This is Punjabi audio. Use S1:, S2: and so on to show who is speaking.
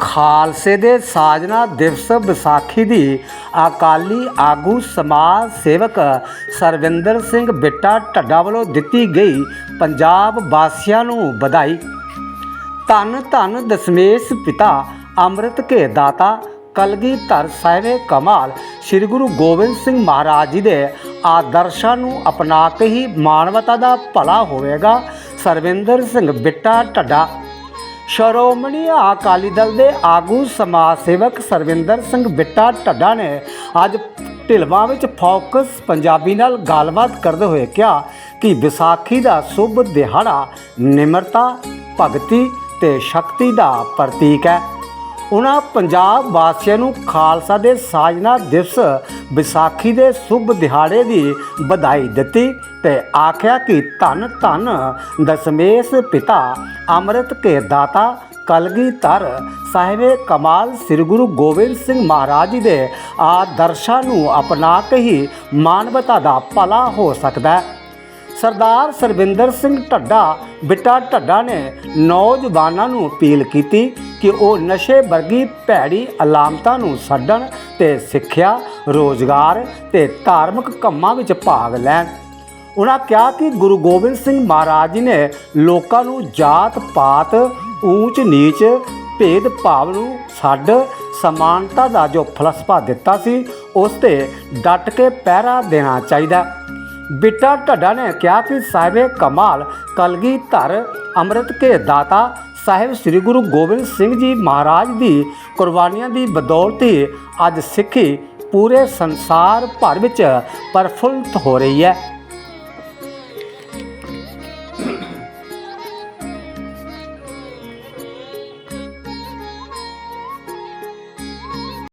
S1: ਖਾਲਸੇ ਦੇ ਸਾਜਨਾ ਦਿਵਸ ਵਿਸਾਖੀ ਦੀ ਅਕਾਲੀ ਆਗੂ ਸਮਾਜ ਸੇਵਕ ਸਰਵਿੰਦਰ ਸਿੰਘ ਬਿੱਟਾ ਢੱਡਾ ਵੱਲੋਂ ਦਿੱਤੀ ਗਈ ਪੰਜਾਬ ਵਾਸੀਆਂ ਨੂੰ ਵਧਾਈ। ਧੰਨ ਧੰਨ ਦਸ਼ਮੇਸ਼ ਪਿਤਾ ਅੰਮ੍ਰਿਤ ਕੇ ਦਾਤਾ ਕਲਗੀਧਰ ਸਾਹਿਬੇ ਕਮਾਲ ਸ੍ਰੀ ਗੁਰੂ ਗੋਬਿੰਦ ਸਿੰਘ ਮਹਾਰਾਜ ਜੀ ਦੇ ਆਦਰਸ਼ਾਂ ਨੂੰ ਅਪਣਾ ਕੇ ਹੀ ਮਾਨਵਤਾ ਦਾ ਭਲਾ ਹੋਵੇਗਾ। ਸਰਵਿੰਦਰ ਸਿੰਘ ਬਿੱਟਾ ਢੱਡਾ ਸ਼੍ਰੋਮਣੀ ਅਕਾਲੀ ਦਲ ਦੇ ਆਗੂ ਸਮਾਜ ਸੇਵਕ ਸਰਵਿੰਦਰ ਸਿੰਘ ਬਿੱਟਾ ਢੱਡਾ ਨੇ ਅੱਜ ਢਿਲਵਾਂ ਵਿੱਚ ਫੋਕਸ ਪੰਜਾਬੀ ਨਾਲ ਗੱਲਬਾਤ ਕਰਦੇ ਹੋਏ ਕਿਹਾ ਕਿ ਵਿਸਾਖੀ ਦਾ ਸ਼ੁਭ ਦਿਹਾੜਾ ਨਿਮਰਤਾ, ਭਗਤੀ ਤੇ ਸ਼ਕਤੀ ਦਾ ਪ੍ਰਤੀਕ ਹੈ। ਉਹਨਾਂ ਪੰਜਾਬ ਵਾਸੀਆਂ ਨੂੰ ਖਾਲਸਾ ਦੇ ਸਾਜਨਾ ਦਿਵਸ ਵਿਸਾਖੀ ਦੇ ਸ਼ੁਭ ਦਿਹਾੜੇ ਦੀ ਵਧਾਈ ਦਿੱਤੀ ਤੇ ਆਖਿਆ ਕਿ ਧੰਨ ਧੰਨ ਦਸ਼ਮੇਸ਼ ਪਿਤਾ ਅੰਮ੍ਰਿਤ ਕੇ ਦਾਤਾ ਕਲਗੀ ਕਲਗੀਧਰ ਸਾਹਿਬੇ ਕਮਾਲ ਸ੍ਰੀ ਗੁਰੂ ਗੋਬਿੰਦ ਸਿੰਘ ਮਹਾਰਾਜ ਜੀ ਦੇ ਆਦਰਸ਼ਾਂ ਨੂੰ ਅਪਣਾ ਕੇ ਹੀ ਮਾਨਵਤਾ ਦਾ ਭਲਾ ਹੋ ਸਕਦਾ ਹੈ। ਸਰਦਾਰ ਸਰਵਿੰਦਰ ਸਿੰਘ ਢੱਡਾ, ਬਿੱਟਾ ਢੱਡਾ ਨੇ ਨੌਜਵਾਨਾਂ ਨੂੰ ਅਪੀਲ ਕੀਤੀ ਕਿ ਉਹ ਨਸ਼ੇ ਵਰਗੀ ਭੈੜੀ ਅਲਾਮਤਾਂ ਨੂੰ ਛੱਡਣ ਤੇ ਸਿੱਖਿਆ, ਰੋਜ਼ਗਾਰ ਤੇ ਧਾਰਮਿਕ ਕੰਮਾਂ ਵਿੱਚ ਭਾਗ ਲੈਣ। ਉਹਨਾਂ ਕਿਹਾ ਕਿ ਗੁਰੂ ਗੋਬਿੰਦ ਸਿੰਘ ਮਹਾਰਾਜ ਜੀ ਨੇ ਲੋਕਾਂ ਨੂੰ ਜਾਤ ਪਾਤ, ਊਚ ਨੀਚ, ਭੇਦ ਭਾਵ ਨੂੰ ਛੱਡ, ਸਮਾਨਤਾ ਦਾ ਜੋ ਫਲਸਫਾ ਦਿੱਤਾ ਸੀ, ਉਸ ਤੇ ਡਟ ਕੇ ਪਹਿਰਾ ਦੇਣਾ ਚਾਹੀਦਾ। ਬਿੱਟਾ ਢੱਡਾ ਨੇ ਕਿਹਾ ਕਿ ਸਾਹਿਬੇ ਕਮਾਲ ਕਲਗੀਧਰ ਅੰਮ੍ਰਿਤ ਕੇ ਦਾਤਾ, ਸਾਹਿਬ ਸ੍ਰੀ ਗੁਰੂ ਗੋਬਿੰਦ ਸਿੰਘ ਜੀ ਮਹਾਰਾਜ ਦੀ ਕੁਰਬਾਨੀਆਂ ਦੀ ਬਦੌਲਤ ਹੀ ਅੱਜ ਸਿੱਖੀ ਪੂਰੇ ਸੰਸਾਰ ਭਰ ਵਿੱਚ ਪ੍ਰਫੁੱਲਤ ਹੋ ਰਹੀ ਹੈ।